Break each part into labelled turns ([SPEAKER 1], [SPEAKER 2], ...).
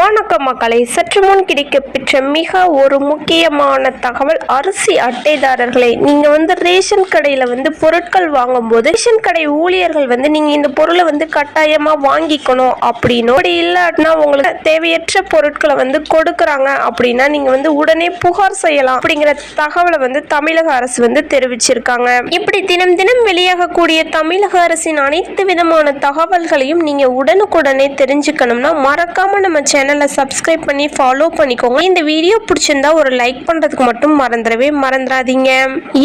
[SPEAKER 1] வணக்கம் மக்களை சற்று முன் கிடைக்கப்பெற்ற மிக ஒரு முக்கியமான தகவல் அரிசி அட்டைதாரர்களை. நீங்க வந்து ரேஷன் கடையில வந்து பொருட்கள் வாங்கும்போது ரேஷன் கடை ஊழியர்கள் வந்து நீங்க இந்த பொருளை வந்து கட்டாயமா வாங்கிக்கணும் அப்படின்னு. அப்படி இல்லாட்டினா உங்களுக்கு தேவையற்ற பொருட்களை வந்து கொடுக்கறாங்க அப்படின்னா நீங்க வந்து உடனே புகார் செய்யலாம் அப்படிங்கிற தகவலை வந்து தமிழக அரசு வந்து தெரிவிச்சிருக்காங்க. இப்படி தினம் தினம் வெளியாகக்கூடிய தமிழக அரசின் அனைத்து விதமான தகவல்களையும் நீங்க உடனுக்குடனே தெரிஞ்சுக்கணும்னா மறக்காம நம்ம சேனல் சப்ஸ்கிரைப் பண்ணி ஃபாலோ பண்ணிக்கோங்க. இந்த வீடியோ பிடிச்சிருந்தா ஒரு லைக் பண்றதுக்கு மட்டும் மறந்துடவே மறந்துடாதீங்க.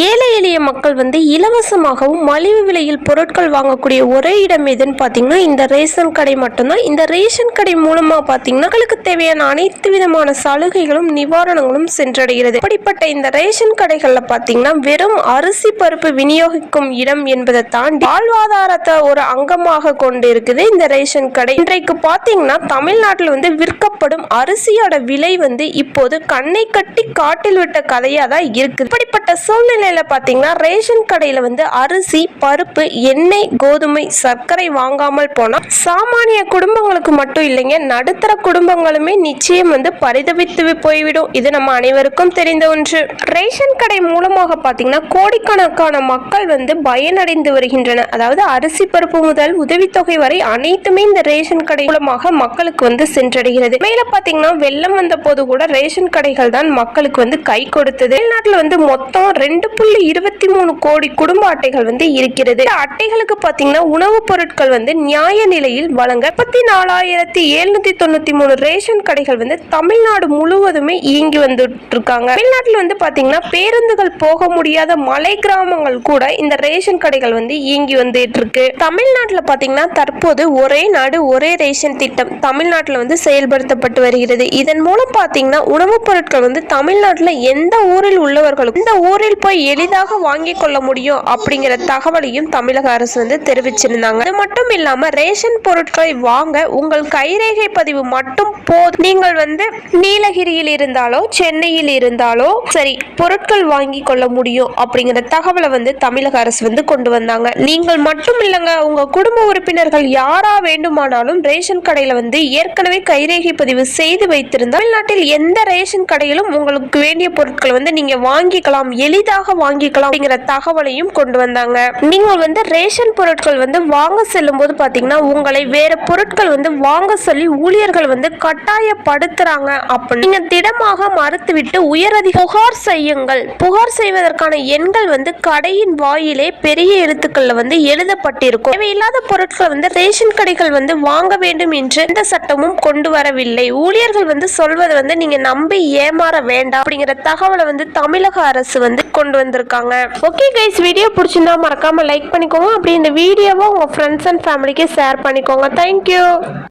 [SPEAKER 1] ஏழை எளிய மக்கள் வந்து இலவசமாகவும் மலிவு விலையில் பொருட்கள் வாங்கக்கூடிய ஒரே இடம் எதுன்னு பார்த்தீங்கன்னா இந்த ரேஷன் கடை மட்டும்தான். இந்த ரேஷன் கடை மூலமா பார்த்தீங்கன்னா மக்களுக்கு தேவையான அனைத்து விதமான சலுகைகளும் நிவாரணங்களும் சென்றடைகிறது. அப்படிப்பட்ட இந்த ரேஷன் கடைகள்ல பார்த்தீங்கன்னா வெறும் அரிசி பருப்பு விநியோகிக்கும் இடம் என்பதை தாண்டி வாழ்வாதாரத்தை ஒரு அங்கமாக கொண்டு இருக்குது இந்த ரேஷன் கடை. இன்றைக்கு பார்த்தீங்கன்னா தமிழ்நாட்டில் வந்து விற்கப்படும் அரிசியோட விலை வந்து இப்போது கண்ணை கட்டி காட்டில் விட்ட கதையா தான் இருக்குது. இப்படிப்பட்ட சூழ்நிலையில பார்த்தீங்கன்னா ரேஷன் கடையில வந்து அரிசி பருப்பு எண்ணெய் கோதுமை சர்க்கரை வாங்காமல் போனா சாமானிய குடும்பங்களுக்கு மட்டும் இல்லைங்க நடுத்தர குடும்பங்களுமே நிச்சயம் வந்து பரிதவித்து போய்விடும். இது நம்ம அனைவருக்கும் தெரிந்த ஒன்று. ரேஷன் கடை மூலமாக பார்த்தீங்கன்னா கோடிக்கணக்கான மக்கள் வந்து பயனடைந்து வருகின்றனர். அதாவது அரிசி பருப்பு முதல் உதவித்தொகை வரை அனைத்துமே இந்த ரேஷன் கடை மூலமாக மக்களுக்கு வந்து சென்றடைகிறது. மேல பார்த்தீங்கன்னா வெள்ளம் வந்த போது கூட ரேஷன் கடைகள் தான் மக்களுக்கு வந்து கை கொடுத்தது. தமிழ்நாட்டில் வந்து மொத்தம் ரெண்டு புள்ளி இருபத்தி மூணு கோடி குடும்ப அட்டைகள் வந்து இருக்கிறது. அட்டைகளுக்கு பார்த்தீங்கன்னா உணவுப் பொருட்கள் வந்து நியாய நிலையில் வழங்க முப்பத்தி நாலாயிரத்தி எழுநூத்தி தொண்ணூத்தி மூணு ரேஷன் கடைகள் வந்து தமிழ்நாடு முழுவதுமே இயங்கி வந்துட்டு இருக்காங்க தமிழ்நாட்டில் வந்து பார்த்தீங்கன்னா பேருந்துகள் போக முடியாத மலை கிராமங்கள் கூட இந்த ரேஷன் கடைகள் வந்து இயங்கி வந்துட்டு இருக்கு தமிழ்நாட்டில் பார்த்தீங்கன்னா தற்போது ஒரே நாடு ஒரே ரேஷன் திட்டம் தமிழ்நாட்டில் வந்து செயல்படுத்தப்பட்டு வருகிறது. இதன் மூலம் பார்த்தீங்கன்னா உணவுப் பொருட்கள் வந்து தமிழ்நாட்டில் எந்த ஊரில் உள்ளவர்களும் இந்த ஊரில் போய் எளிதாக வாங்கிக் கொள்ள முடியும் அப்படிங்கிற தகவலையும் தமிழக அரசு வந்து தெரிவிச்சிருந்தாங்க. அது மட்டும் இல்லாம ரேஷன் பொருட்களை வாங்க உங்கள் கைரேகை பதிவு மட்டும் போதும். நீங்கள் வந்து நீலகிரியில் இருந்தாலோ சென்னையில் இருந்தாலோ சரி பொருட்கள் வாங்கி கொள்ள முடியும் அப்படிங்கிற தகவலை வந்து தமிழக அரசு வந்து கொண்டு வந்தாங்க. நீங்கள் மட்டும் இல்லைங்க உங்க குடும்ப உறுப்பினர்கள் யாரா வேண்டுமானாலும் ரேஷன் கடையில வந்து ஏற்கனவே கைரேகை பதிவு செய்து வைத்திருந்தால் தமிழ்நாட்டில் எந்த ரேஷன் கடையிலும் உங்களுக்கு வேண்டிய பொருட்களை வந்து நீங்க வாங்கிக்கலாம் எளிதாக வாங்கிக்கலாம் அப்படிங்கிற தகவலையும் கொண்டு வந்தாங்க. நீங்கள் வந்து ரேஷன் பொருட்கள் வந்து வாங்க செல்லும் போது பாத்தீங்கன்னா உங்களை வேற பொருட்கள் வந்து வாங்க சொல்லி ஊழியர்கள் வந்து கட்டாயப்படுத்துறாங்க அப்படி நீங்க திடமாக மறுத்துவிட்டு உயரதி புகார் செய்யுங்கள். புகார் செய்வதற்கான எண்கள் வந்து கடையின் வாயிலே பெரிய எழுத்துக்கள்ல வந்து எழுதப்பட்டிருக்கும். தேவையில்லாத பொருட்கள் வந்து ரேஷன் கடைகள் வந்து வாங்க வேண்டும் என்று எந்த சட்டமும் கொண்டு வரவில்லை. ஊழியர்கள் வந்து சொல்வதை வந்து நீங்க நம்பி ஏமாற வேண்டாம் அப்படிங்கிற தகவலை வந்து தமிழக அரசு வந்து கொண்டு வந்திருக்காங்க. ஓகே கைஸ் வீடியோ பிடிச்சிருந்தா மறக்காம லைக் பண்ணிக்கோங்க. அப்படி இந்த வீடியோவை உங்க ஃப்ரெண்ட்ஸ் அண்ட் ஃபேமிலிக்கு ஷேர் பண்ணிக்கோங்க. Thank you